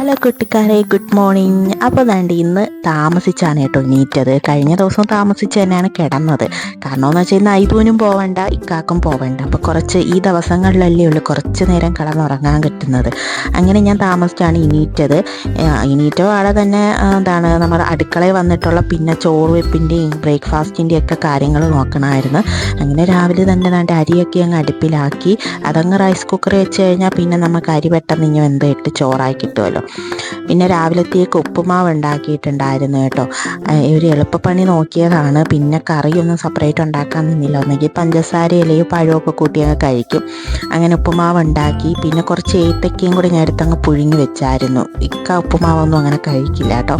Hello കുട്ടിക്കാരെ good morning അപ്പോൾ ദാണ്ട് ഇന്ന് താമസിച്ചാണ് കേട്ടോ എണീറ്റത്. കഴിഞ്ഞ ദിവസം താമസിച്ച് തന്നെയാണ് കിടന്നത്. കാരണം എന്ന് വെച്ചാൽ ഇന്ന് ഐതൂനും പോവണ്ട ഇക്കാക്കും പോവണ്ട. അപ്പോൾ കുറച്ച് ഈ ദിവസങ്ങളിലല്ലേ ഉള്ളൂ കുറച്ച് നേരം കിടന്നുറങ്ങാൻ കിട്ടുന്നത്. അങ്ങനെ ഞാൻ താമസിച്ചാണ് എണീറ്റത്. എണീറ്റ പാടെ തന്നെ എന്താണ് നമ്മുടെ അടുക്കളയിൽ വന്നിട്ടുള്ള പിന്നെ ചോറ് വെപ്പിന്റെയും ബ്രേക്ക്ഫാസ്റ്റിന്റെയും ഒക്കെ കാര്യങ്ങൾ നോക്കണമായിരുന്നു. അങ്ങനെ രാവിലെ തന്നെ ദാണ്ട് അരിയൊക്കെ അങ്ങ് അടുപ്പിലാക്കി. അതങ്ങ് റൈസ് കുക്കറിൽ വെച്ച് കഴിഞ്ഞാൽ പിന്നെ നമുക്ക് അരി പെട്ടെന്ന് വെന്ത് ഇട്ട് ചോറായി കിട്ടുമല്ലോ പിന്നെ രാവിലത്തേക്ക് ഉപ്പുമാവ് ഉണ്ടാക്കിയിട്ടുണ്ടായിരുന്നു കേട്ടോ. ഒരു എളുപ്പപ്പണി നോക്കിയതാണ്. പിന്നെ കറിയൊന്നും സെപ്പറേറ്റ് ഉണ്ടാക്കാൻ നിന്നില്ല. ഒന്നെങ്കിൽ പഞ്ചസാര ഇലയും പഴമൊക്കെ കൂട്ടി അങ്ങ് കഴിക്കും. അങ്ങനെ ഉപ്പുമാവ് ഉണ്ടാക്കി. പിന്നെ കുറച്ച് ഏത്തക്കയും കൂടി ഞാൻ എടുത്തങ്ങ് പുഴുങ്ങി വെച്ചായിരുന്നു. ഇക്ക ഉപ്പുമാവൊന്നും അങ്ങനെ കഴിക്കില്ല കേട്ടോ.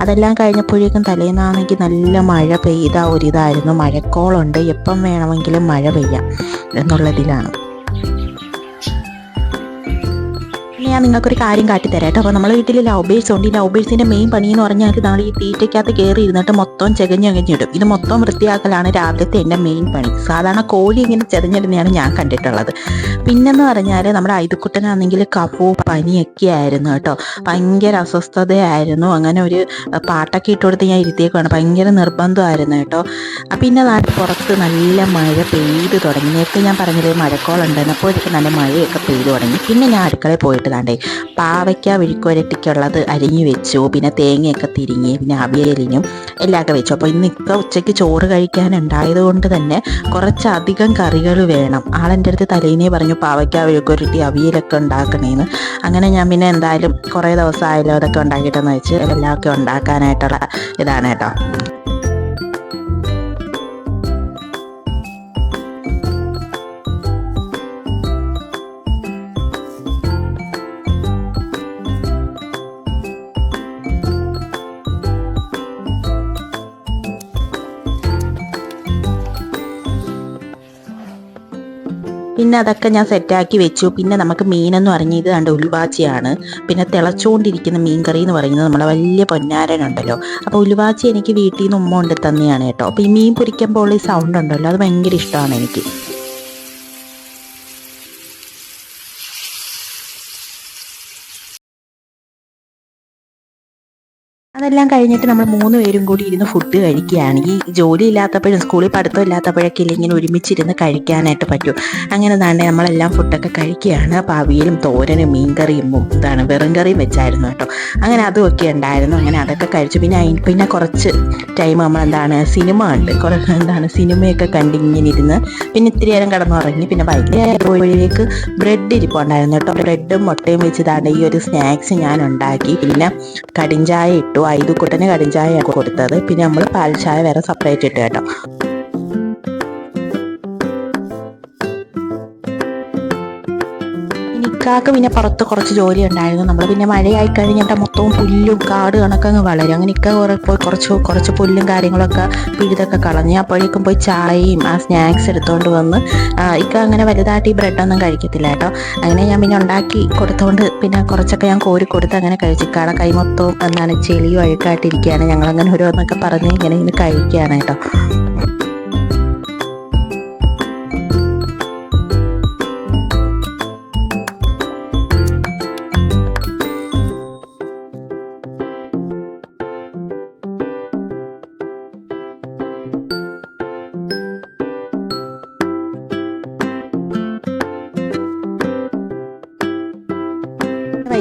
അതെല്ലാം കഴിഞ്ഞപ്പോഴേക്കും തലേന്നാണെങ്കിൽ നല്ല മഴ പെയ്ത ഒരിതായിരുന്നു. മഴക്കോളുണ്ട്. എപ്പം വേണമെങ്കിലും മഴ പെയ്യാം എന്നുള്ളതിലാണ്. ഞാൻ നിങ്ങൾക്കൊരു കാര്യം കാട്ടിത്തരാം കേട്ടോ അപ്പോൾ നമ്മളെ വീട്ടിൽ ലവ് ബേഴ്സ് ഉണ്ട്. ഈ ലവ് ബേഴ്സിന്റെ മെയിൻ പണി എന്ന് പറഞ്ഞാൽ നമ്മൾ ഈ തീറ്റയ്ക്കകത്ത് കയറി ഇരുന്നിട്ട് മൊത്തം ചെകഞ്ഞെകഞ്ഞിടും ഇത് മൊത്തം വൃത്തിയാക്കലാണ് രാവിലത്തെ എന്റെ മെയിൻ പണി. സാധാരണ കോഴി ഇങ്ങനെ ചെതഞ്ഞിടുന്നതാണ് ഞാൻ കണ്ടിട്ടുള്ളത്. പിന്നെന്ന് പറഞ്ഞാൽ നമ്മുടെ ഐതുക്കുട്ടനാണെങ്കിൽ കഫു പനിയൊക്കെ ആയിരുന്നു കേട്ടോ. ഭയങ്കര അസ്വസ്ഥതയായിരുന്നു. അങ്ങനെ ഒരു പാട്ടൊക്കെ ഇട്ട് കൊടുത്ത് ഞാൻ ഇരുത്തിയേക്കാണ് ഭയങ്കര നിർബന്ധമായിരുന്നു കേട്ടോ. പിന്നെ നാട്ടിൽ പുറത്ത് നല്ല മഴ പെയ്ത് തുടങ്ങി. നേരത്തെ ഞാൻ പറഞ്ഞില്ലേ മഴക്കോളുണ്ടെന്ന് അപ്പോഴേക്കും നല്ല മഴയൊക്കെ പെയ്തു തുടങ്ങി. പിന്നെ ഞാൻ അടുക്കളയിൽ പോയിട്ട് താണ്ടേ പാവയ്ക്ക വിഴുക്കുവരട്ടിക്കുള്ളത് അരിഞ്ഞു വെച്ചു. പിന്നെ തേങ്ങയൊക്കെ തിരിഞ്ഞ് പിന്നെ അവിയലിനും എല്ലാമൊക്കെ വെച്ചു. അപ്പോൾ ഇന്ന് ഇക്ക ഉച്ചയ്ക്ക് ചോറ് കഴിക്കാനുണ്ടായത് കൊണ്ട് തന്നെ കുറച്ചധികം കറികൾ വേണം. ആളെന്റെ അടുത്ത് തലേനെ പറഞ്ഞു പാവയ്ക്ക വിഴുക്കുവരട്ടി അവിയലൊക്കെ ഉണ്ടാക്കണേന്ന്. അങ്ങനെ ഞാൻ പിന്നെ എന്തായാലും കുറേ ദിവസമായല്ലോ അതൊക്കെ ഉണ്ടാക്കിയിട്ടെന്ന് വെച്ച് എല്ലാം ഒക്കെ ഉണ്ടാക്കാനായിട്ടുള്ള ഇതാണ് കേട്ടോ. പിന്നെ അതൊക്കെ ഞാൻ സെറ്റാക്കി വെച്ചു. പിന്നെ നമുക്ക് മീനെന്ന് പറഞ്ഞത് കണ്ട് ഉലുവാച്ചിയാണ്. പിന്നെ തിളച്ചുകൊണ്ടിരിക്കുന്ന മീൻകറി എന്ന് പറയുന്നത് നമ്മളെ വലിയ പൊന്നാരനുണ്ടല്ലോ. അപ്പോൾ ഉലുവാച്ചി എനിക്ക് വീട്ടിൽ നിന്ന് ഉമ്മ കൊണ്ട് തന്നെയാണ് കേട്ടോ. അപ്പോൾ ഈ മീൻ പൊരിക്കുമ്പോൾ ഈ സൗണ്ട് ഉണ്ടല്ലോ അത് ഭയങ്കര ഇഷ്ടമാണ് എനിക്ക്. അതെല്ലാം കഴിഞ്ഞിട്ട് നമ്മൾ മൂന്ന് പേരും കൂടി ഇരുന്ന് ഫുഡ് കഴിക്കുകയാണ്. ഈ ജോലി ഇല്ലാത്തപ്പോഴും സ്കൂളിൽ പഠിത്തം ഇല്ലാത്തപ്പോഴൊക്കെ ഇല്ലെങ്കിൽ ഒരുമിച്ചിരുന്ന് കഴിക്കാനായിട്ട് പറ്റും. അങ്ങനെ തന്നെ നമ്മളെല്ലാം ഫുഡൊക്കെ കഴിക്കുകയാണ്. അപ്പോൾ അവിയലും തോരനും മീൻകറിയും ഇതാണ് വെറും കറിയും വെച്ചായിരുന്നു കേട്ടോ. അങ്ങനെ അതുമൊക്കെ ഉണ്ടായിരുന്നു. അങ്ങനെ അതൊക്കെ കഴിച്ചു. പിന്നെ പിന്നെ കുറച്ച് ടൈം നമ്മൾ എന്താണ് സിനിമ ഉണ്ട് കുറേ എന്താണ് സിനിമയൊക്കെ കണ്ട് ഇങ്ങനെ ഇരുന്ന് പിന്നെ ഇത്തിരി നേരം കിടന്നുറങ്ങി. പിന്നെ വൈകുന്നേരത്തേക്ക് ബ്രെഡ് ഇരിപ്പുണ്ടായിരുന്നു കേട്ടോ. ബ്രെഡും മുട്ടയും വെച്ചതാണ് ഈ ഒരു സ്നാക്സ് ഞാൻ ഉണ്ടാക്കി. പിന്നെ കടിഞ്ചായ ഇട്ടു. ഐതുക്കുട്ടന് കടിഞ്ചായ കൊടുത്തത്. പിന്നെ നമ്മൾ പാൽ ചായ വേറെ സെപ്പറേറ്റ് ഇട്ട് കേട്ടോ. നിക്കാക്ക് പിന്നെ പുറത്ത് കുറച്ച് ജോലി ഉണ്ടായിരുന്നു. നമ്മൾ പിന്നെ മഴയായി കഴിഞ്ഞിട്ട് മൊത്തവും പുല്ലും കാട് കണക്കങ്ങ് വളരും. അങ്ങനെ ഇക്ക കുറെ പോയി കുറച്ച് കുറച്ച് പുല്ലും കാര്യങ്ങളൊക്കെ പിഴുതൊക്കെ കളഞ്ഞ് അപ്പോഴേക്കും പോയി ചായയും ആ സ്നാക്സ് എടുത്തുകൊണ്ട് വന്ന് ഇക്ക അങ്ങനെ വലുതായിട്ട് ഈ ബ്രെഡൊന്നും കഴിക്കത്തില്ല കേട്ടോ. അങ്ങനെ ഞാൻ പിന്നെ ഉണ്ടാക്കി കൊടുത്തുകൊണ്ട് പിന്നെ കുറച്ചൊക്കെ ഞാൻ കോരി കൊടുത്ത് അങ്ങനെ കഴിച്ചു ഇക്കാടെ കൈ മൊത്തവും എന്താണ് ചെളിയും അഴുക്കായിട്ടിരിക്കുകയാണ്. ഞങ്ങളങ്ങനെ ഓരോന്നൊക്കെ പറഞ്ഞ് ഇങ്ങനെ ഇങ്ങനെ കഴിക്കുകയാണ് കേട്ടോ.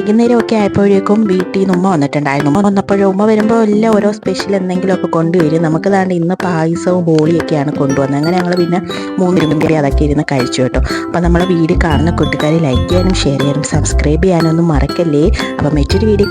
വൈകുന്നേരം ഒക്കെ ആയപ്പോഴേക്കും വീട്ടിൽ നിന്ന് ഉമ്മ വന്നിട്ടുണ്ടായിരുന്നു. ഉമ്മ വന്നപ്പോഴും ഉമ്മ വരുമ്പോൾ എല്ലാം ഓരോ സ്പെഷ്യൽ എന്തെങ്കിലുമൊക്കെ കൊണ്ടുവരും. നമുക്ക് ദാണ്ട് ഇന്ന് പായസവും ബോളിയൊക്കെയാണ് കൊണ്ടുവന്നത്. അങ്ങനെ ഞങ്ങൾ പിന്നെ മൂന്ന് ഇരുമ്പി അതൊക്കെ ഇരുന്ന് കഴിച്ചു കേട്ടോ. അപ്പോൾ നമ്മളെ വീഡിയോ കാണുന്ന കൂട്ടുകാരെ ലൈക്ക് ചെയ്യാനും ഷെയർ ചെയ്യാനും സബ്സ്ക്രൈബ് ചെയ്യാനൊന്നും മറക്കല്ലേ? അപ്പം മറ്റൊരു വീഡിയോ